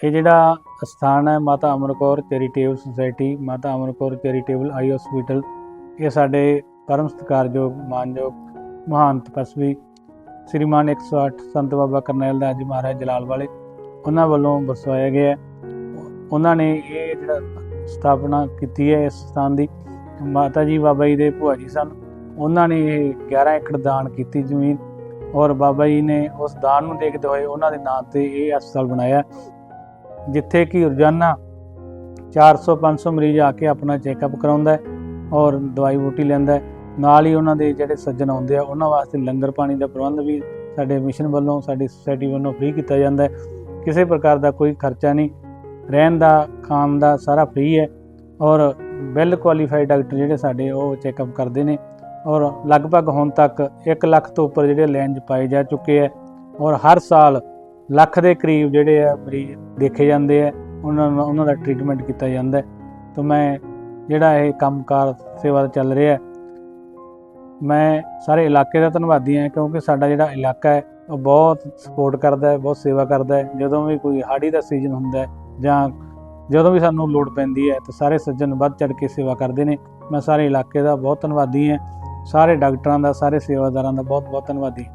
ਇਹ ਜਿਹੜਾ ਸਥਾਨ ਹੈ ਮਾਤਾ ਅਮਰ Kaur charitable society, Mata Amar Kaur charitable eye hospital, ਇਹ ਸਾਡੇ ਪਰਮ ਸਤਿਕਾਰਯੋਗ, ਮਾਨਯੋਗ, ਮਹਾਨ ਤਪਸਵੀ ਸ੍ਰੀਮਾਨ 108 ਸੰਤ ਬਾਬਾ ਕਰਨੈਲ ਦਾਸ ਜੀ ਮਹਾਰਾਜ ਜਲਾਲ ਵਾਲੇ, ਉਹਨਾਂ ਵੱਲੋਂ ਵਸਵਾਇਆ ਗਿਆ ਉਹਨਾਂ ਨੇ ਇਹ ਜਿਹੜਾ ਸਥਾਪਨਾ ਕੀਤੀ ਹੈ ਇਸ ਸਥਾਨ ਦੀ, ਮਾਤਾ ਜੀ, ਬਾਬਾ ਜੀ ਦੇ ਭੂਆ ਜੀ ਸਨ। ਉਹਨਾਂ ਨੇ ਇਹ 11 ਏਕੜ ਦਾਨ ਕੀਤੀ ਜ਼ਮੀਨ ਔਰ ਬਾਬਾ ਜੀ ਨੇ ਉਸ ਦਾਨ ਨੂੰ ਦੇਖਦੇ ਹੋਏ ਉਹਨਾਂ ਦੇ ਨਾਂ ਤੇ ਇਹ ਹਸਪਤਾਲ ਬਣਾਇਆ। ਜਿੱਥੇ ਕਿ ਰੋਜ਼ਾਨਾ 400 500 ਮਰੀਜ਼ ਆ ਕੇ ਆਪਣਾ ਚੈੱਕਅਪ ਕਰਾਉਂਦਾ ਹੈ ਔਰ ਦਵਾਈ ਬੂਟੀ ਲੈਂਦਾ ਹੈ। ਨਾਲ ਹੀ ਉਹਨਾਂ ਦੇ ਜਿਹੜੇ ਸੱਜਣ ਆਉਂਦੇ ਆ, ਉਹਨਾਂ ਵਾਸਤੇ ਲੰਗਰ ਪਾਣੀ ਦਾ ਪ੍ਰਬੰਧ ਵੀ ਸਾਡੇ ਮਿਸ਼ਨ ਵੱਲੋਂ, ਸਾਡੀ ਸੁਸਾਇਟੀ ਵੱਲੋਂ ਫ੍ਰੀ ਕੀਤਾ ਜਾਂਦਾ ਹੈ। ਕਿਸੇ ਪ੍ਰਕਾਰ ਦਾ ਕੋਈ ਖਰਚਾ ਨਹੀਂ। ਰਹਿਣ ਦਾ, ਖਾਣ ਦਾ ਸਾਰਾ ਫ੍ਰੀ ਹੈ ਔਰ ਵੈਲ ਕੁਆਲੀਫਾਈਡ ਡਾਕਟਰ ਜਿਹੜੇ ਸਾਡੇ ਉਹ ਚੈੱਕਅਪ ਕਰਦੇ ਨੇ ਔਰ ਲਗਭਗ ਹੁਣ ਤੱਕ 1 ਲੱਖ ਤੋਂ ਉੱਪਰ ਜਿਹੜੇ ਲਾਈਨ ਪਾਏ ਜਾ ਚੁੱਕੇ ਹੈ ਔਰ ਹਰ ਸਾਲ ਲੱਖ ਦੇ ਕਰੀਬ ਜਿਹੜੇ ਆ ਮਰੀਜ਼ ਦੇਖੇ ਜਾਂਦੇ ਆ, ਉਹਨਾਂ ਨੂੰ, ਉਹਨਾਂ ਦਾ ਟ੍ਰੀਟਮੈਂਟ ਕੀਤਾ ਜਾਂਦਾ ਹੈ। ਤਾਂ ਮੈਂ ਜਿਹੜਾ ਇਹ ਕੰਮਕਾਰ, ਸੇਵਾ ਚੱਲ ਰਿਹਾ ਮੈਂ ਸਾਰੇ ਇਲਾਕੇ ਦਾ ਧੰਨਵਾਦੀ ਹਾਂ ਕਿਉਂਕਿ ਸਾਡਾ ਜਿਹੜਾ ਇਲਾਕਾ ਹੈ, ਉਹ ਬਹੁਤ ਸਪੋਰਟ ਕਰਦਾ ਹੈ, ਬਹੁਤ ਸੇਵਾ ਕਰਦਾ ਹੈ। ਜਦੋਂ ਵੀ ਕੋਈ ਹਾੜੀ ਦਾ ਸੀਜ਼ਨ ਹੁੰਦਾ ਹੈ ਜਾਂ ਜਦੋਂ ਵੀ ਸਾਨੂੰ ਲੋੜ ਪੈਂਦੀ ਹੈ, ਤਾਂ ਸਾਰੇ ਸੱਜਣ ਵੱਧ ਚੜ ਕੇ ਸੇਵਾ ਕਰਦੇ ਨੇ। ਮੈਂ ਸਾਰੇ ਇਲਾਕੇ ਦਾ ਬਹੁਤ ਧੰਨਵਾਦੀ ਹਾਂ, ਸਾਰੇ ਡਾਕਟਰਾਂ ਦਾ, ਸਾਰੇ ਸੇਵਾਦਾਰਾਂ ਦਾ ਬਹੁਤ ਬਹੁਤ ਧੰਨਵਾਦੀ